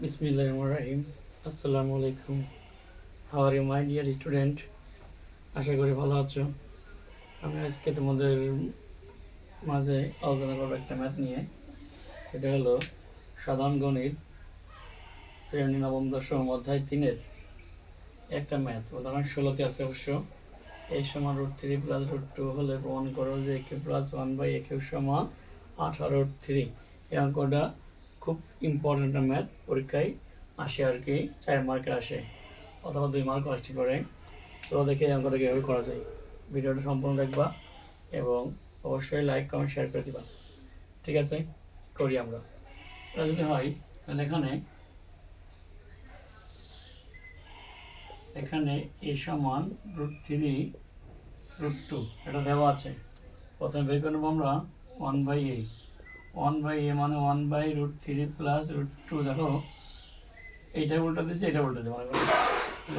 Assalamu alaikum. How are you, my dear student? আশা করি ভালো আছো। আমি আজকে তোমাদের মাঝে আলোচনা করব একটা ম্যাথ নিয়ে। সেটা হলো সাধারণ গণিত শ্রেণি নবম দশম অধ্যায় তিনের একটা ম্যাথ। উদাহরণ ষোলোতে আছে অবশ্য। এই সমান root three plus root two হলে প্রমাণ করো যে একে প্লাস ওয়ান বাই একে সমান আঠারো থ্রি এই অঙ্কটা খুব ইম্পর্টেন্ট একটা ম্যাথ পরীক্ষায় আসে আর কি, চার মার্কের আসে, অথবা দুই মার্ক আসতে পারে। তো দেখে অঙ্কটা কীভাবে করা যায়। ভিডিওটা সম্পূর্ণ দেখবা এবং অবশ্যই লাইক কমেন্ট শেয়ার করে দিবা। ঠিক আছে? করি আমরা। যদি হয়, তাহলে এখানে এখানে এ সমান রুট থ্রি রুট টু এটা দেওয়া আছে। প্রথমে বের করে নেব আমরা one by A one by A মানে one by root three plus root two দেখো। এইটা উল্টা দিচ্ছে এটা উল্টা দিচ্ছে, মনে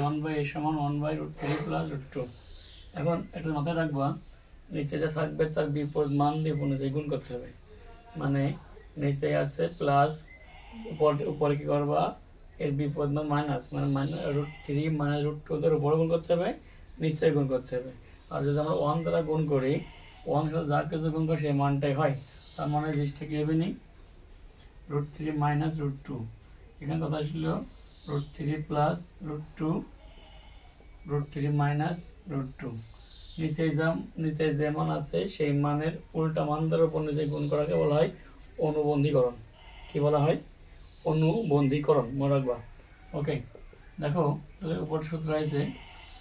ওয়ান বাই এ সমান one by root three plus root two এখন এটা মাথায় রাখবা, নিচে যা থাকবে তার বিপদ মান দিয়ে নিচে গুণ করতে হবে। মানে নিচে আছে প্লাস উপর উপরে কি করবা? এর বিপদ মান মাইনাস মানে root three minus root two তার উপরে গুণ করতে হবে, নিচে গুণ করতে হবে। আর যদি আমরা ওয়ান দ্বারা গুণ করি ওয়ান সাথে যা কিছু গুণ করি সেই মানটাই হয়। তার মানে জিনিসটা কি হবে নি? Root three minus root two এখানে কথা ছিল root three plus root two root three minus root two নিচে যা নিচে যে মান আছে, সেই মানের উল্টা মান দ্বারা উপর নিচে গুণ করাকে বলা হয় অনুবন্ধীকরণ। কি বলা হয়? অনুবন্ধীকরণ, মনে রাখবা। ওকে দেখো, তাহলে উপর সূত্র আছে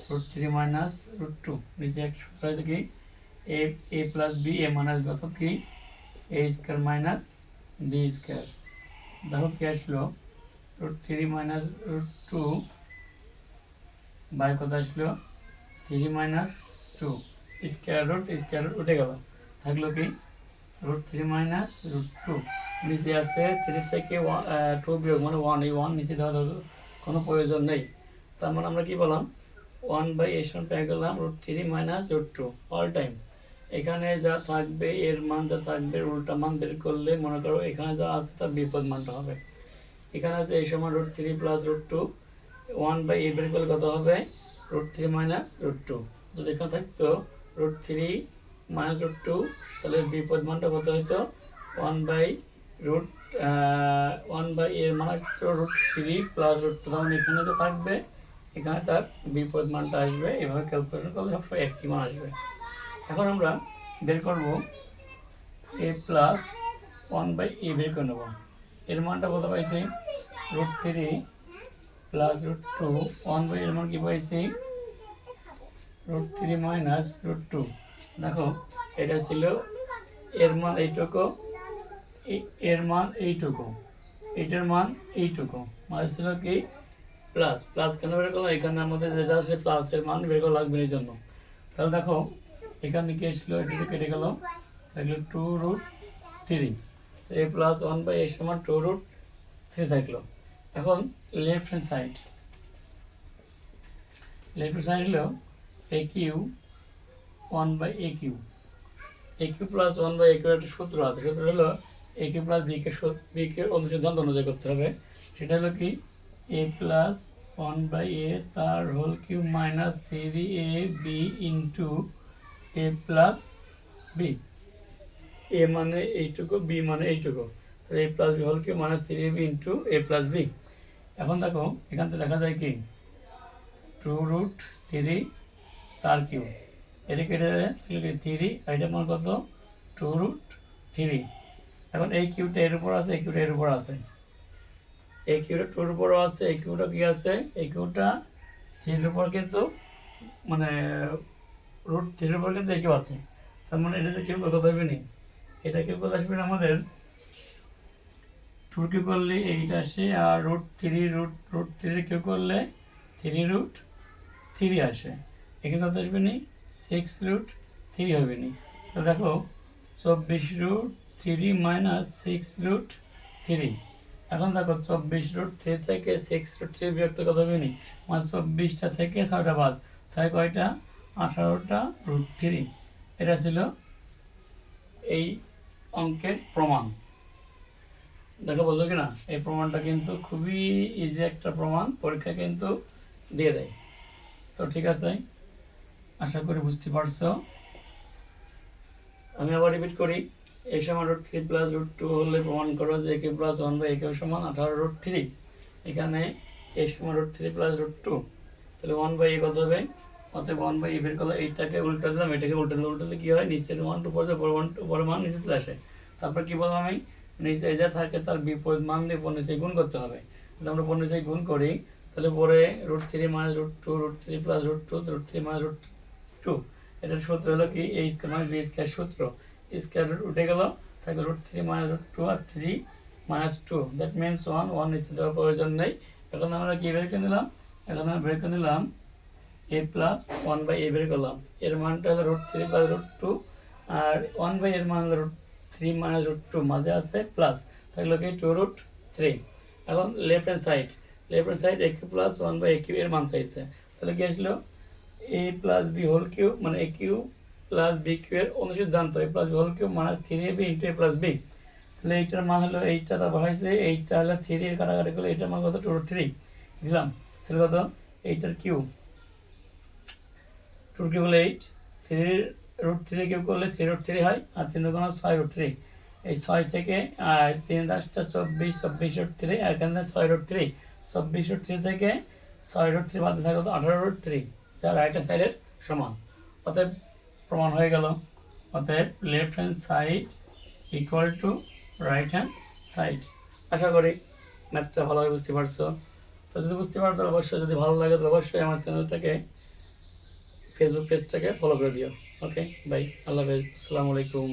root three minus root two নিচে একটা সূত্র আছে কি? A A plus B A minus B অর্থাৎ কি? A square minus B square দেখো কি আসলো? Root three minus root two by কত আসলো? Three minus two square root square root উঠে গেল। থাকল কি? Root three minus root two নিচে আছে থ্রি থেকে টু বিয়োগ মানে ওয়ান এই ওয়ান নিচে দেওয়া কোনো প্রয়োজন নেই। তার মানে আমরা কি বললাম ওয়ান বাই সঙ্গে পেয়ে গেলাম root three minus root two all time এখানে যা থাকবে, এর মান যা থাকবে উল্টা মান বের করলে মনে করো এখানে যা আছে তার বিপদ মানটা হবে। এখানে আছে এই সময় root three plus root two one by A বের করলে কত হবে? Root three minus root two যদি এখানে থাকতো root three minus root two তাহলে বিপদ মানটা কত হতো one by root one by এর মান root three plus root two তখন এখানে যে থাকবে, এখানে তার বিপদ মানটা আসবে। এভাবে ক্যালকুলেশন করলে সবসময় একই মান আসবে। এখন আমরা বের করব A plus one by A বের করে নেব। এর মানটা কত পাইছি? Root three plus root two one by এর মান কি পাইছি? Root three minus root two দেখো, এটা ছিল এর মান এইটুকু এর মান এইটুকু, এটার মান এইটুকু। মানে ছিল কি? প্লাস প্লাস কেন বের করলাম? এখানে আমাদের যেটা আছে প্লাসের মান বের করা লাগবে এই জন্য। তাহলে দেখো এখানে কি ছিল এটা কেটে গেল। থাকল টু রুট থ্রি তো এ প্লাস ওয়ান বাই এর সমান টু রুট থ্রি থাকল। এখন left hand side left hand side হলো A cube one by A cube. A cube plus one by A cube একটা সূত্র আছে। সূত্র হলো এ কিউ প্লাস বিকে বিকে অনুসিদ্ধান্ত অনুযায়ী করতে হবে। সেটা হলো কি? A plus one by A তার whole cube minus three A B into A plus B A মানে এইটুকু বি মানে এইটুকু। তো A plus B whole cube minus three B into A plus B এখন দেখো, এখান থেকে দেখা যায় কি? টু রুট থ্রি তার কিউ এটা কেটে যাবে থ্রি এটা মান কত টু রুট থ্রি এখন এই কিউটা এর উপর আছে এই কিউটা এর উপর আছে। এই কিউটা টুর উপরও আছে এই কিউটা কি আছে? এই কিউটা থ্রির উপর কিন্তু মানে রুট থ্রির উপর কিন্তু আছে, তার মানে এটা কিউ কত হবে নি এটা কেউ কথা আসবে আমাদের। টু কিউ করলে এইটা আসে আর root three root root three cube করলে থ্রি রুট থ্রি আসে। এখানে কত আসবে নি সিক্স রুট থ্রি হবে নি তো দেখো, চব্বিশ root three minus six root three. এখন দেখো, চব্বিশ রুট থ্রি থেকে সিক্স রুট থ্রি বিরক্ত কত হবে নি মানে চব্বিশটা থেকে ছয়টা বাদ। তাই কয়টা? আঠারোটা রুট থ্রি এটা ছিল এই অঙ্কের প্রমাণ। দেখো, বোঝো কি না এই প্রমাণটা কিন্তু খুবই ইজি একটা প্রমাণ, পরীক্ষা কিন্তু দিয়ে দেয়। তো ঠিক আছে, আশা করি বুঝতে পারছ। আমি আবার রিপিট করি। এ সমান root three plus root two হলে প্রমাণ করো যে একে প্লাস ওয়ান বাই একে সমান আঠারো রুট থ্রি এখানে এ সমান root three plus root two তাহলে ওয়ান বাই এ কত হবে? অতএব ওয়ান বাই এ বের করলে এইটাকে উল্টে দিলাম, এটাকে উল্টা দিলাম উল্টালে কি হয়? নিচের ওয়ান টু পরে পরে ওয়ান টু পরে মান নিচে চলে আসে। তারপর কি বললাম আমি? নিচে যা থাকে তার বিপরীত মান দিয়ে পর নিচে গুণ করতে হবে। যদি আমরা পর নিচে গুণ করি, তাহলে পরে root three minus root two root three plus root two root three minus root two এটার সূত্র হলো কি? A square minus B square সূত্র। স্কোয়ার রুট উঠে গেল থাকলে root three minus root two R three minus two that means one one নিচে দেওয়ার প্রয়োজন নেই। এখন আমরা কি বের করে নিলাম? এখন আমরা বের করে নিলাম a plus one by a বের করলাম। এর মানটা হলো root three plus root two R one by এর মান হলো root three minus root two মাঝে আছে প্লাস থাকল কি টু রুট থ্রি এখন left hand side left hand side a cube plus one by a cube এর মান চাইছে। তাহলে কি আসলো? A plus b whole cube মানে a cube plus b cube এর অনুসিদ্ধান্ত। A plus b whole cube minus three a b into a plus b তাহলে এইটার মান হলো এইটা তার বাড়াইছে, এইটা হলো থ্রি এর কাটাকাটি করলে এইটার মান কত? টু থ্রি দিলাম। তাহলে কত? এইটার কিউ টু হলো এইট থ্রি রুট থ্রি কেউ করলে থ্রি রুট থ্রি হয়, আর তিন দুগুণ ছয় রুট থ্রি এই ছয় থেকে তিন দশটা চব্বিশ চব্বিশ রুট থ্রি আর এখানে ছয় রুট থ্রি চব্বিশ রুট থ্রি থেকে ছয় রুট থ্রি বাদে থাকে আঠারো রুট থ্রি যা রাইট হ্যান্ড সাইডের সমান। অতএব প্রমাণ হয়ে গেল। অতএব left hand side equal to right hand side আশা করি ম্যাথটা ভালোভাবে বুঝতে পারছ। তো যদি বুঝতে পারো, তাহলে অবশ্যই যদি ভালো লাগে, তাহলে অবশ্যই আমার চ্যানেলটাকে ফেসবুক পেজটাকে ফলো করে দিও। ওকে বাই আল্লাহ হাফেজ। আসসালামু আলাইকুম।